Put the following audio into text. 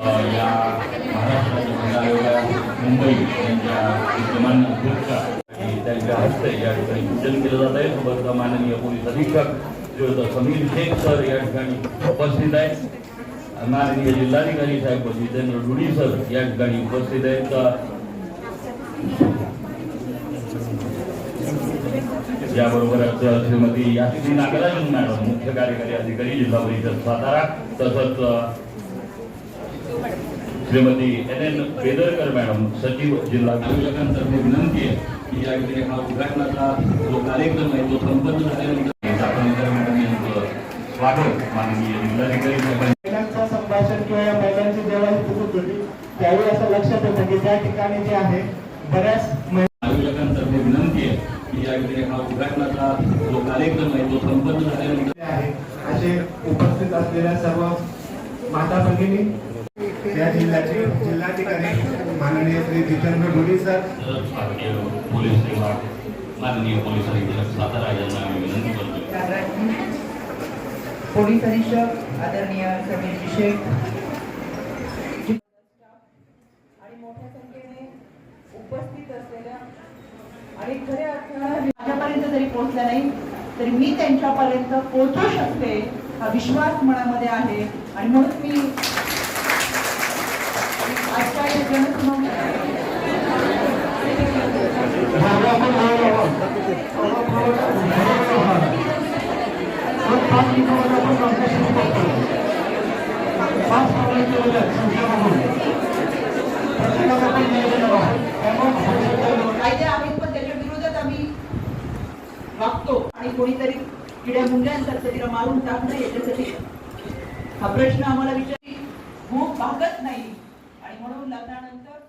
या महाराष्ट्र मंडळाला मुंबई यांच्या विद्यमान अध्यक्षा त्यांच्या हस्ते या ठिकाणी पूजन केलं जात आहे सोबत माननीय पोलीस अधीक्षक समीर शेख सर या ठिकाणी उपस्थित आहेत माननीय जिल्हाधिकारी साहेब जितेंद्र डुडी सर या ठिकाणी उपस्थित आहेत याबरोबरच श्रीमती यासिनी नागराजन मॅडम मुख्य कार्यकारी अधिकारी जिल्हा परिषद सातारा तसंच Shrimati N N Bedarkar madam सचिव जिल्हा आयोजकांतर्फे विनंती आहे की या ठिकाणी हा उद्घाटनाचा जो कार्यक्रम आहे तो संपन्न झाल्यानंतर चाकणकर मॅडम यांचं स्वागत माननीय जिल्हाधिकारी संभाषण किंवा या महिलांची जेव्हा सुरू होती त्यावेळी असं लक्षात येतं की त्या ठिकाणी जे आहे बऱ्याच आयोजकांतर्फे विनंती आहे की या ठिकाणी हा उद्घाटनाचा जो कार्यक्रम आहे तो संपन्न झाल्यानंतर आहे असे उपस्थित असलेल्या सर्व माता भगिनी या जिल्ह्याचे जिल्हाधिकारी माननीय श्री जितेंद्र डोडी सर. पोलीस माननीय पोलीस अधीक्षक सातारा यांना विनंती करतो. पोलीस अधीक्षक आदरणीय समीर शेख आणि मोठ्या संख्येने उपस्थित असलेल्या आणि खऱ्या अर्थानं माझ्यापर्यंत जरी पोहोचल्या नाही तरी मी त्यांच्यापर्यंत पोहोचू शकते हा विश्वास मनामध्ये आहे. आणि म्हणून मी कोणीतरी किड्या मुंग्यांसारखं तिला मारून टाकणं याच्यासाठी हा प्रश्न आम्हाला विचार भूक भागत नाही. आणि म्हणून लग्नानंतर